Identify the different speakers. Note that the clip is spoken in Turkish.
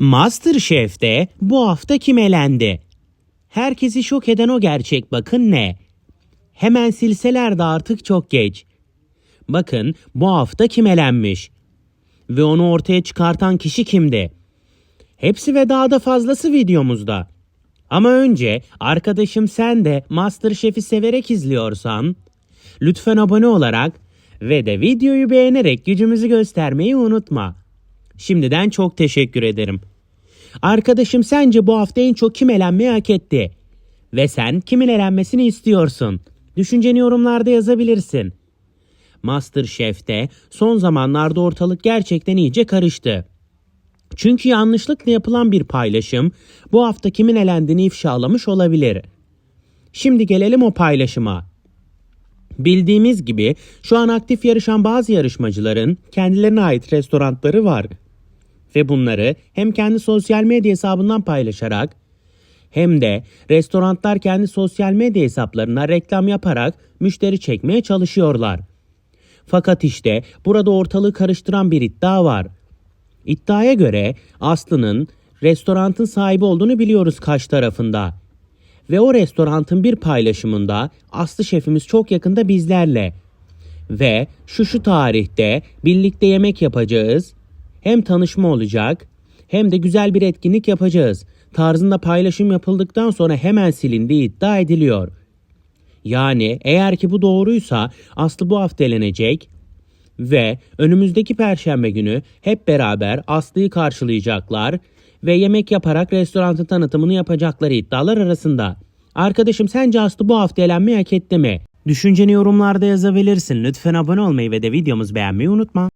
Speaker 1: Masterchef'te bu hafta kim elendi? Herkesi şok eden o gerçek bakın ne? Hemen silseler de artık çok geç. Bakın bu hafta kim elenmiş? Ve onu ortaya çıkartan kişi kimdi? Hepsi ve daha da fazlası videomuzda. Ama önce arkadaşım sen de Masterchef'i severek izliyorsan lütfen abone olarak ve de videoyu beğenerek gücümüzü göstermeyi unutma. Şimdiden çok teşekkür ederim. Arkadaşım sence bu hafta en çok kim elenmeyi hak etti? Ve sen kimin elenmesini istiyorsun? Düşünceni yorumlarda yazabilirsin. Masterchef'te son zamanlarda ortalık gerçekten iyice karıştı. Çünkü yanlışlıkla yapılan bir paylaşım bu hafta kimin elendiğini ifşalamış olabilir. Şimdi gelelim o paylaşıma. Bildiğimiz gibi şu an aktif yarışan bazı yarışmacıların kendilerine ait restoranları var. Ve bunları hem kendi sosyal medya hesabından paylaşarak hem de restoranlar kendi sosyal medya hesaplarına reklam yaparak müşteri çekmeye çalışıyorlar. Fakat işte burada ortalığı karıştıran bir iddia var. İddiaya göre Aslı'nın restoranın sahibi olduğunu biliyoruz Kaş tarafında. Ve o restoranın bir paylaşımında Aslı şefimiz çok yakında bizlerle. Ve şu şu tarihte birlikte yemek yapacağız. Hem tanışma olacak hem de güzel bir etkinlik yapacağız. Tarzında paylaşım yapıldıktan sonra hemen silindiği iddia ediliyor. Yani eğer ki bu doğruysa Aslı bu hafta elenecek ve önümüzdeki perşembe günü hep beraber Aslı'yı karşılayacaklar ve yemek yaparak restoranın tanıtımını yapacakları iddialar arasında. Arkadaşım sence Aslı bu hafta elenmeyi hak etti mi? Düşünceni yorumlarda yazabilirsin. Lütfen abone olmayı ve de videomuzu beğenmeyi unutma.